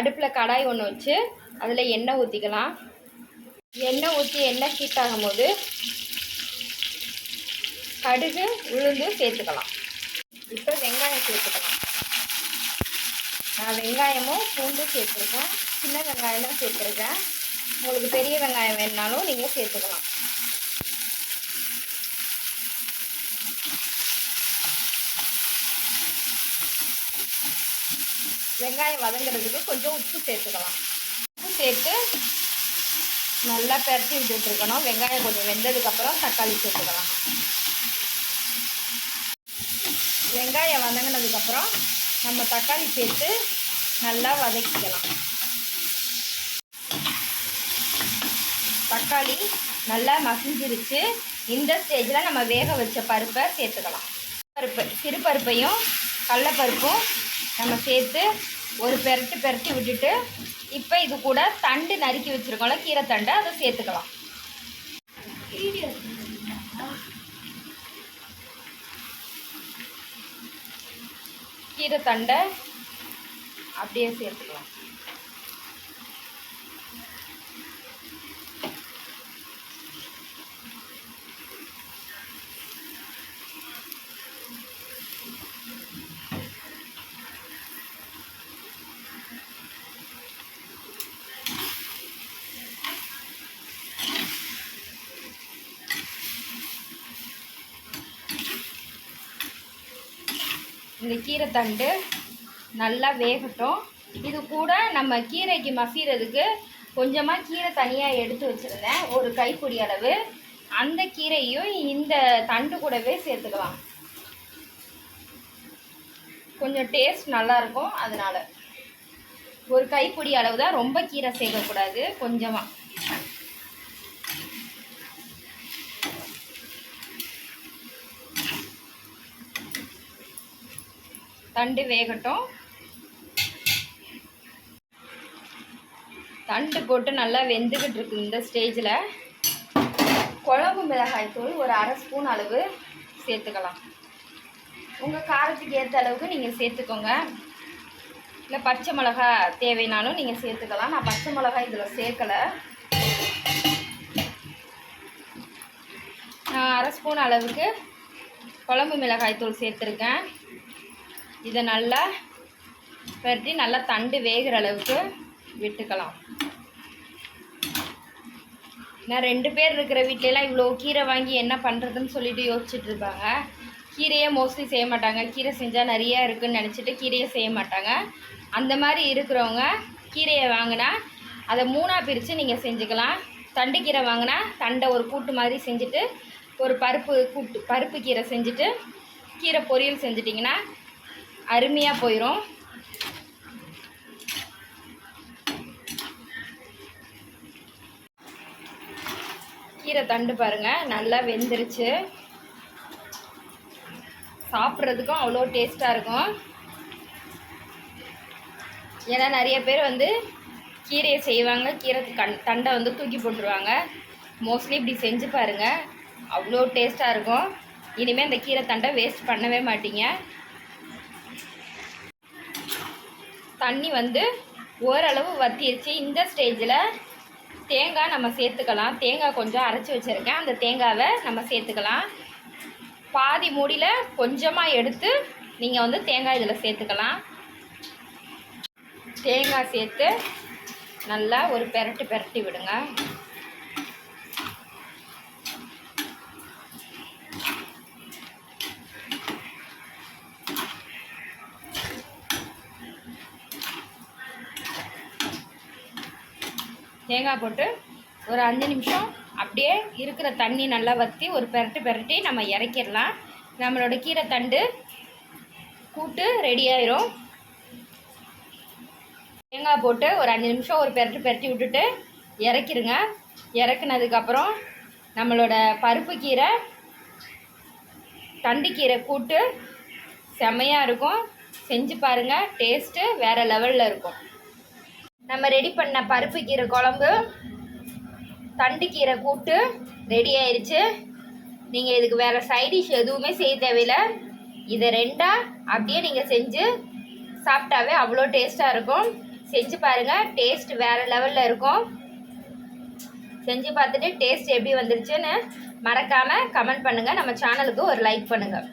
அடுப்பில் கடாய் ஒன்று வச்சு அதில் எண்ணெய் ஊற்றிக்கலாம் எண்ணெய் ஊற்றி எண்ணெய் ஹீட் ஆகும்போது கடுகு உளுந்து சேர்த்துக்கலாம். இப்போ வெங்காயம் சேர்த்துக்கலாம். நான் வெங்காயமும் பூண்டும் சேர்த்துருக்கேன். சின்ன வெங்காயம் தான் சேர்த்துருக்கேன். உங்களுக்கு பெரிய வெங்காயம் வேணுனாலும் நீங்கள் சேர்த்துக்கலாம். வெங்காயம் வதங்குறதுக்கு கொஞ்சம் உப்பு சேர்த்துக்கலாம். உப்பு சேர்த்து நல்லா பெரட்டி விட்டுட்ருக்கணும். வெங்காயம் கொஞ்சம் வெந்ததுக்கப்புறம் தக்காளி சேர்த்துக்கலாம். வெங்காயம் வதங்கினதுக்கப்புறம் நம்ம தக்காளி சேர்த்து நல்லா வதக்கிக்கலாம். தக்காளி நல்லா மசிஞ்சிருச்சு. இந்த ஸ்டேஜில் நம்ம வேக வச்ச பருப்பை சேர்த்துக்கலாம். பருப்பு சிறுபருப்பையும் கடலப்பருப்பும் நம்ம சேர்த்து ஒரு பெரட்டு பெரட்டி விட்டுட்டு இப்போ இது கூட தண்டு நறுக்கி வச்சுருக்கோம்ல கீரை தண்டை அதை சேர்த்துக்கலாம். கீரை தண்டை அப்படியே சேர்த்துக்கலாம். இந்த கீரை தண்டு நல்லா வேகட்டும். இது கூட நம்ம கீரைக்கு மசிகிறதுக்கு கொஞ்சமாக கீரை தனியாக எடுத்து வச்சுருந்தேன். ஒரு கைப்பிடி அளவு. அந்த கீரையும் இந்த தண்டு கூடவே சேர்த்துக்கலாம். கொஞ்சம் டேஸ்ட் நல்லாயிருக்கும் அதனால். ஒரு கைப்பிடி அளவு தான் ரொம்ப கீரை சேர்க்கக்கூடாது. கொஞ்சமாக தண்டு வேகட்டும். தண்டு போட்டு நல்லா வெந்துக்கிட்டு இருக்கு இந்த ஸ்டேஜில் குழம்பு மிளகாய் தூள் ஒரு அரை ஸ்பூன் அளவு சேர்த்துக்கலாம். உங்கள் காரத்துக்கு ஏற்ற அளவுக்கு நீங்கள் சேர்த்துக்கோங்க. இல்லை பச்சை மிளகா தேவைனாலும் நீங்கள் சேர்த்துக்கலாம். நான் பச்சை மிளகாய் இதில் சேர்க்கலை. நான் அரை ஸ்பூன் அளவுக்கு குழம்பு மிளகாய் தூள் சேர்த்துருக்கேன். இதை நல்லா பரட்டி நல்லா தண்டு வேகிற அளவுக்கு விட்டுக்கலாம். நான் ரெண்டு பேர் இருக்கிற வீட்டிலலாம் இவ்வளோ கீரை வாங்கி என்ன பண்ணுறதுன்னு சொல்லிட்டு யோசிச்சுட்டு இருப்பாங்க. கீரையே மோஸ்ட்லி செய்ய மாட்டாங்க. கீரை செஞ்சால் நிறையா இருக்குதுன்னு நினச்சிட்டு கீரையை செய்ய மாட்டாங்க. அந்த மாதிரி இருக்கிறவங்க கீரையை வாங்கினா அதை மூணாக பிரித்து நீங்கள் செஞ்சுக்கலாம். தண்டு கீரை வாங்கினா தண்டை ஒரு கூட்டு மாதிரி செஞ்சுட்டு ஒரு பருப்பு கூட்டு பருப்பு கீரை செஞ்சுட்டு கீரை பொரியல் செஞ்சிட்டிங்கன்னா அருமையாக போயிடும் கீரை தண்டு பாருங்கள் நல்லா வெந்துருச்சு. சாப்பிட்றதுக்கும் அவ்வளோ டேஸ்ட்டாக இருக்கும். ஏன்னா நிறைய பேர் வந்து கீரையை செய்வாங்க கீரை கண் தண்டை வந்து தூக்கி போட்டுருவாங்க. மோஸ்ட்லி இப்படி செஞ்சு பாருங்கள் அவ்வளோ டேஸ்ட்டாக இருக்கும். இனிமேல் இந்த கீரை தண்டை வேஸ்ட் பண்ணவே மாட்டீங்க. தண்ணி வந்து ஓரளவு வத்திருச்சு. இந்த ஸ்டேஜில் தேங்காய் நம்ம சேர்த்துக்கலாம். தேங்காய் கொஞ்சம் அரைச்சி வச்சுருக்கேன். அந்த தேங்காவை நம்ம சேர்த்துக்கலாம். பாதி மூடியில் கொஞ்சமாக எடுத்து நீங்கள் வந்து தேங்காய் இதில் சேர்த்துக்கலாம். தேங்காய் சேர்த்து நல்லா ஒரு பெரட்டு பெரட்டி விடுங்க. தேங்காய் போட்டு ஒரு அஞ்சு நிமிஷம் அப்படியே இருக்கிற தண்ணி நல்லா வற்றி ஒரு பெரட்டு பெரட்டி நம்ம இறக்கிடலாம். நம்மளோட கீரை தண்டு கூட்டு ரெடி ஆயிரும். தேங்காய் போட்டு ஒரு அஞ்சு நிமிஷம் ஒரு பெரட்டு பெரட்டி விட்டுட்டு இறக்கிடுங்க. இறக்குனதுக்கப்புறம் நம்மளோட பருப்பு கீரை தண்டு கீரை கூட்டு செமையாக இருக்கும். செஞ்சு பாருங்கள் டேஸ்ட்டு வேறு லெவலில் இருக்கும். நம்ம ரெடி பண்ண பருப்பு கீரை குழம்பு தண்டு கீரை கூட்டு ரெடி ஆயிடுச்சு நீங்கள் இதுக்கு வேறு சைடிஷ் எதுவுமே செய்ய தேவையில்லை. இதை ரெண்டாக அப்படியே நீங்கள் செஞ்சு சாப்பிட்டாவே அவ்வளோ டேஸ்ட்டாக இருக்கும். செஞ்சு பாருங்கள் டேஸ்ட் வேறு லெவலில் இருக்கும். செஞ்சு பார்த்துட்டு டேஸ்ட் எப்படி வந்துருச்சுன்னு மறக்காமல் கமெண்ட் பண்ணுங்கள் நம்ம சேனலுக்கு ஒரு லைக் பண்ணுங்கள்